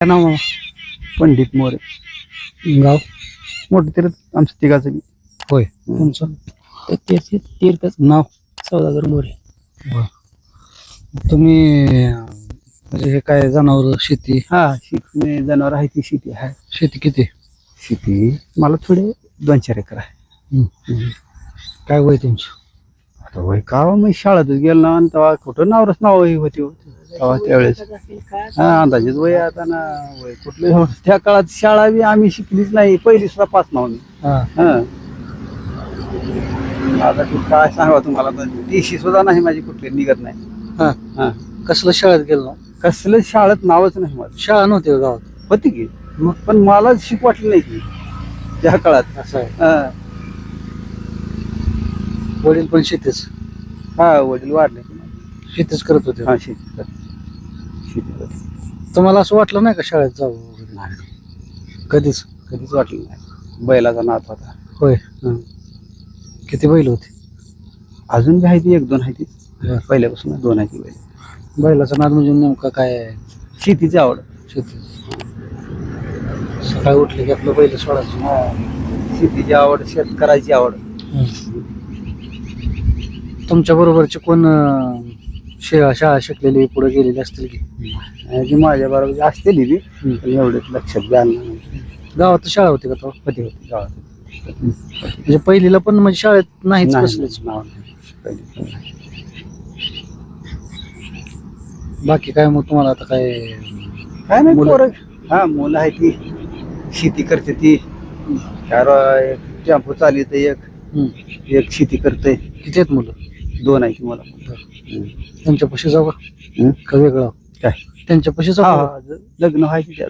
नाव मामा पंडित मोरे. गाव? मोठं तीर्थ आमचं तिघाचं बी. होय. तुमचं? तर तीर्थ तीर्थच. नाव? सौदागर मोरे. तुम्ही अं, म्हणजे हे काय जनावर शेती? हा शेती जनावर आहे ती शेती आहे. शेती किती? शेती मला थोडे दोन चार एकर आहे. काय वय तुमचं? आता वय का मी शाळेतच गेलो ना आणि तेव्हा कुठं नावरच नाव ही होती हो. तेव्हा त्यावेळेस. हा अंदाजेच वय आता ना वय कुठलं. त्या काळात शाळा बी आम्ही शिकलीच नाही पहिली सुद्धा पास नाव मी हा. हा. आता काय सांगा तुम्हाला? टीशी सुद्धा नाही माझी कुठली निघत नाही. हा. हा. कसलं शाळेत गेलो? ना कसलं शाळेत नावच नाही माझं. शाळा नव्हती का गावात. होती की? मग पण मला शिक वाटली नाही की त्या काळात. असं आहे. हा. वडील पण शेतीच. हा वडील वाढले. शेतीच करत होते. हा शेती. शेती. तुम्हाला असं वाटलं नाही का शाळेत जाऊ वगैरे? नाही. कधीच? कधीच वाटलं नाही. बैलाचा नात होता. होय. हं. किती बैल होते? अजून बी आहे ती एक दोन आहे ती. बरं. पहिल्यापासून दोन आहे ती बैल. बैलाचा नाद म्हणजे नेमका काय? आहे? शेतीची आवड. शेती. सकाळी उठले की आपलं बैल सोडायचं. शेतीची आवड शेतकऱ्याची आवड. तुमच्या बरोबरचे कोण अं, शे- शाळा शिकलेली पुढे गेलेली असतील की? आणि ती माझ्या बरोबर असतेली बी पण एवढंच लक्षात नाही. गावात शाळा होती का तो होती होती गावात. म्हणजे पहिलीला पण म्हणजे शाळेत नाहीच नाही, कसलीच. नाव नाही. पहिली. बाकी काय मग तुम्हाला आता काय काय नाही मुलं? पोरं. हा मुलं आहे ती शेती करते ती. काय टेम्पो चालवते एक. हम्म. एक शेती करते. किती आहेत मुलं? दोन आहे मला त्यांच्या पशी जाऊ का. का वेगळं? काय? त्यांच्या पशी हा, जाऊ का? हा, लग्न व्हायची त्या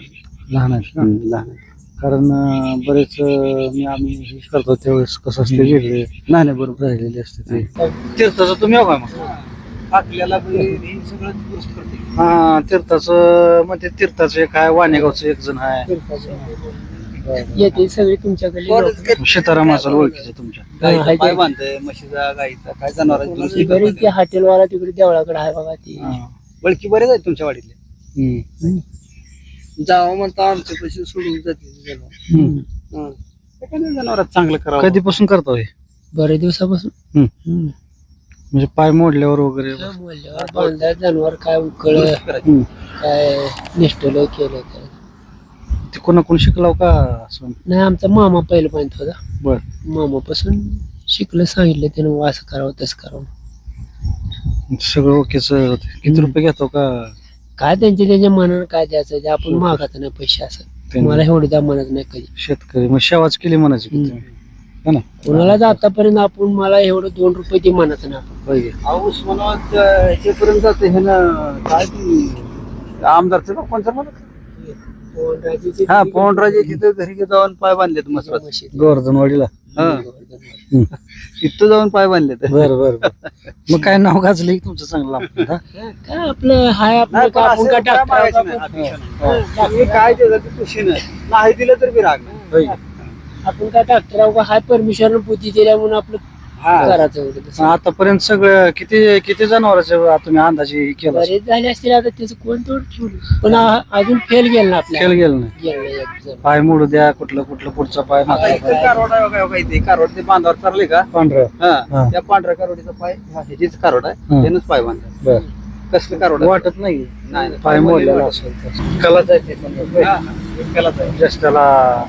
लहान आहेत का? लहान आहे. कारण अं, बरेच अं, मी आम्ही हे करतो त्यावेळेस कसं असते वेगळे. नाही नाही बरोबर. राहिलेले असते ते. तीर्थाचं तुम्ही हो का मग? आपल्याला सगळं दुरुस्त करते. हा तीर्थाचं म्हणजे तीर्थाचं एक आहे वाणेगावचं एक जण आहे. येते सगळे तुमच्याकडे लोकं. सीतारामाचं ओळखीचं तुमच्या हाय पाय ते. बांधतंय म्हशीचा गाईचा काय जनावर ती बरीच ते हॉटेलवाला तिकडे देवळाकडे आहे बघा ती हा. बळकी बरेच आहेत तुमच्या वाडीतले हम्म. जावं म्हणता आमच्या पैसे सोडून जाते हम्म. जनावरात चांगलं करावं कधीपासून करतो हे बऱ्याच दिवसापासून हम्म. म्हणजे पाय मोडल्यावर वगैरे बोलल्यावर बांधा जनावर काय उकळ. हम्म. काय निष्ठलं केलं काय ते कोणा कोण शिकलाव का असं? नाही आमचा मामा पहिलं पाहिजे होता. बर. मामापासून शिकलं सांगितलं त्यानं असं करावं तसं करावं. सगळं ओकेच होते किती रुपये घेतो का? काय त्यांच्या त्यांच्या मनानं काय द्यायचं ते आपण मागायचं नाही पैसे असं. मला एवढं द्या म्हणत नाही कधी. शेतकरी मग शेवाच केली म्हणायची की. तुम्ही? है ना? कोणालाच आतापर्यंत आपण मला एवढं दोन रुपये ते म्हणत नाही. आपण? अहो, उस्मानाबाद अं, ह्याच्यापर्यंत जाते हे ना काय आमदारचं मला हा पवनराजे तिथं घरी जाऊन पाय बांधलेत मस्त. गोवर्धनवाडीला. हा. तिथं जाऊन पाय बांधलेत. बर बर. मग काय नाव गाजलं की तुमचं चांगलं? काय आपलं हाय आपलं का आपण काय नाही, टाकतो? काय दिलं ते खुशीनं नाही. दिलं तर बी राग नाही. आपण काय का हाय परमिशन पोती दिल्या म्हणून आपलं हा. पण आतापर्यंत सगळं किती किती जनावरांचे तुम्ही अंदाजे हे केलं बरेच झाले असतील आता त्याचं कोण तोड ठेवलं पण आ- अजून फेल गेलं ना खेळ आपल्याला गेलं नाही गेलं नाही एक जण. पाय मोडू द्या कुठलं कुठलं पुढचा पाय मागचा इथं पाय कारवड इथे कारवड ते बांधावर चालले का पांढरं हा हा. त्या पांढऱ्या कारवडीचा पाय हा, ह्याचीच कारवड आहे हा. त्यानंच पाय बर कसलं कारवड आहे? वाटत नाही नाही नाही, पाय मोडलेलं. असेल तर. कलाच आहे ते पण. हा, हा, एकट्यालाच आहे. जास्त त्याला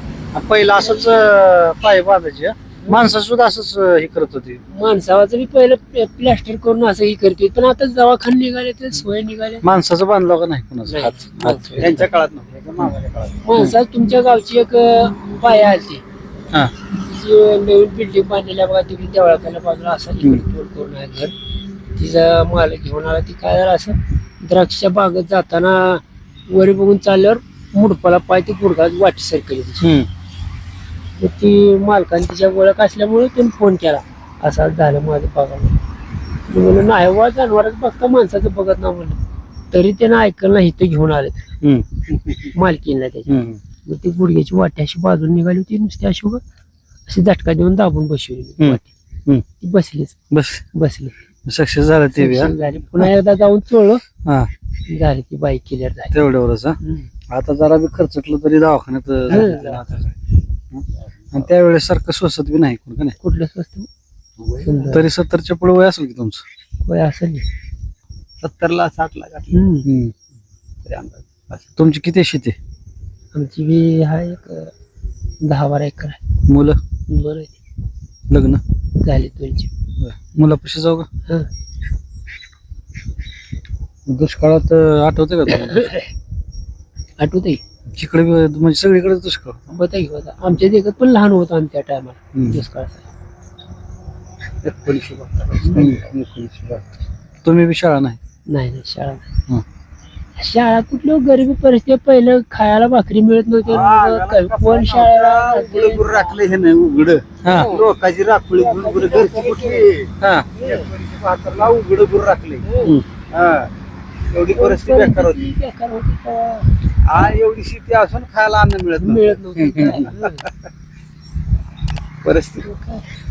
पहिलं असंच अं, पाय बांधायचे हा. माणसं सुद्धा असंच अं, हे करत होती. माणसाचं बी पहिलं प्ल- प्लास्टर करून असं हे करते. पण आता दवाखान निघाले तर सोय निघाले. माणसाचं बांधलं का नाही कुणाचं? नाही. हात हात त्यांच्या काळात नव्हतं. माणसा तुमच्या गावची एक अं, बाया आली हा. जी नवीन बिल्डिंग बांधलेल्या बघा तिकडे देवळाकडल्या बाजूला असं तोड करून आहे घर. तिचा माल घेऊन आला. ती काय झालं असं द्राक्षच्या बागेत जाताना वर बघून चालल्यावर मुडपाला पाय ती गुडघात वाटी सरकली तिची. हम्म. मग ती मालकाने तिच्या ओळख असल्यामुळे त्याने फोन केला. असं झालं माझं बघायला. मी म्हणलं नाही वा जनावरच बघता माणसाचं बघत ना म्हणलं. तरी त्यानं ऐकलं नाही इथं घेऊन आले. मालकीनला त्याच्या. मग ती गुडघ्याची वाटी अशी बाजून निघाली होती नुसती अशी उगा अशी झटका देऊन दाबून बसवली. वाटी. ती बसलीच. बस. बसली. सक्सेस झालं ते पुन्हा एकदा जाऊन चोळलं. हा. झाली ती बाईक झाली. तेवढ्यावरच. आता जरा बी खर्चटलं तरी दवाखान्यात आणि त्यावेळेस सारखं स्वस्त बी नाही कोण का नाही? कुठलं स्वस्त? तरी सत्तरच्या पुढे वय असेल की तुमचं? होय असेल सत्तरला घातलं हम्म. तरी अंदाज. असं. तुमची किती शेती? आमची बी हा एक अं, दहा बारा एकर आहे. मुलं? बरं आहे. लग्न? झाली तुमची. मुलापाशी जाऊ का? हं. दुष्काळात अं, आठवते का तुम्हाला? आठवत बी- म्हणजे सगळीकडे दुष्काळ होता की होता आमच्या देखत पण लहान होतो आम्ही त्या टायमाला हम्म. दुष्काळाचा एकोणीसशे बहात्तर. तुम्ही बी शाळा नाही? नाही नाही शाळा हं. नाही शाळा कुठलं गरिबी परिस्थिती पहिलं खायला भाकरी मिळत नव्हती हा, काय- कोण शाळेला राखलं हे नाही उघड. हा. लोकांची राखोळी घरची कुठली? हा. एकोणीसशे बहात्तरला उघड गुरं राखले हम्म. हा. एवढी परिस्थिती बेकार होती. बेकार होती तेव्हा? हा एवढी शेती असून खायला अन्न मिळत. मिळत नव्हती. परिस्थिती.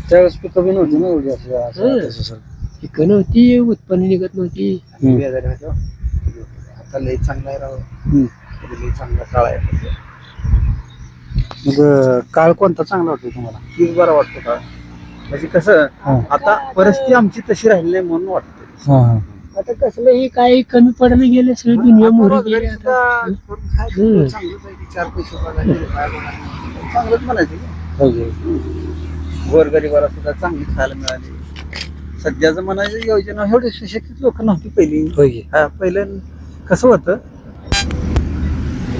त्यावेळेस पिकं बी नव्हती ना एवढी अशी असं- हं. तसं सर. पिकं नव्हती उत्पन्न निघत नव्हती हम्म. बेजारी होते. आता लई चांगला आहे राव हम्म. लई चांगला काळ आहे मग अं, काळ कोणता चांगला वाटतो तुम्हाला तीच बरं वाटतं का म्हणजे कसं हा. आता परिस्थिती आमची तशी राहिली नाही म्हणून वाटतं हा हा आता कसलं हे काही कमी पडणं गेले सगळी दुनिया मोहरी गेली आता हम्म. की चार पैसे बघायचे, काय बघायचे. चांगलंच म्हणायचं की. गोरगरिबाला सुद्धा चांगली खायला मिळाली सध्याचं म्हणायचं योजना एवढे सुशिक्षित लोक नव्हती पहिली पाहिजे. हा पहिलं कसं होतं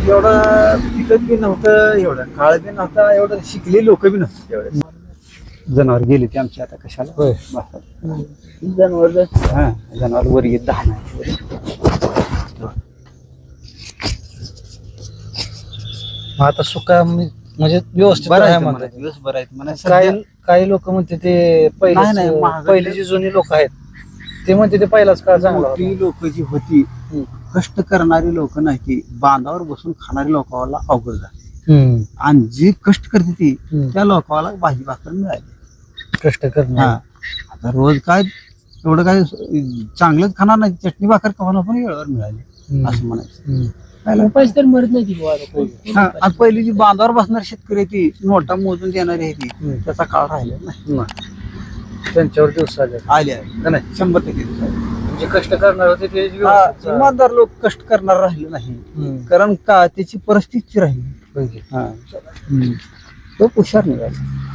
एवढं पिकत बी नव्हतं एवढं काळ बी नव्हता एवढं शिकले लोक बी नव्हते एवढे जनावर गेले ते आमची आता कशाला होय. जनावर हा जनावर वर येत दहा नाही मग आता सुका म्हणजे व्यवस्थित बरं आहे आहे म्हणतात. दिवस बरं आहेत म्हणा काही काही लोक म्हणते ते नाही, नाही, पहिले महागाई- पहिली जी जुनी लोक आहेत ते म्हणते ते पहिलाच काळ चांगला होता. मोठी लोक जी होती हम्म. कष्ट करणारी लोक नाही की बांधावर बसून खाणारी लोकांना अवघड झाली. आणि जी कष्ट करते ती. त्या लोकांना भाजी भाकर मिळाली कष्ट हा करणार आता रोज काय एवढं काय चांगलंच खाणार नाही चटणी भाकर खावाना पण वेळेवर मिळाली. असं म्हणायचं तर मरत नाही कोण. हा पहिली जी बांधावर बसणारी शेतकरी आहे ती नोटा मोजून देणारी आहे ती. त्याचा काळ राहिला नाही. त्यांच्यावर दिवस आले आले नाही शंभर टक्के दिवस आले. जे कष्ट करणार होते ते हा. इमानदार लोक कष्ट करणार राहिले नाही. कारण का त्याची परिस्थिती राहिली पाहिजे. हा. तो हुशार निघाला.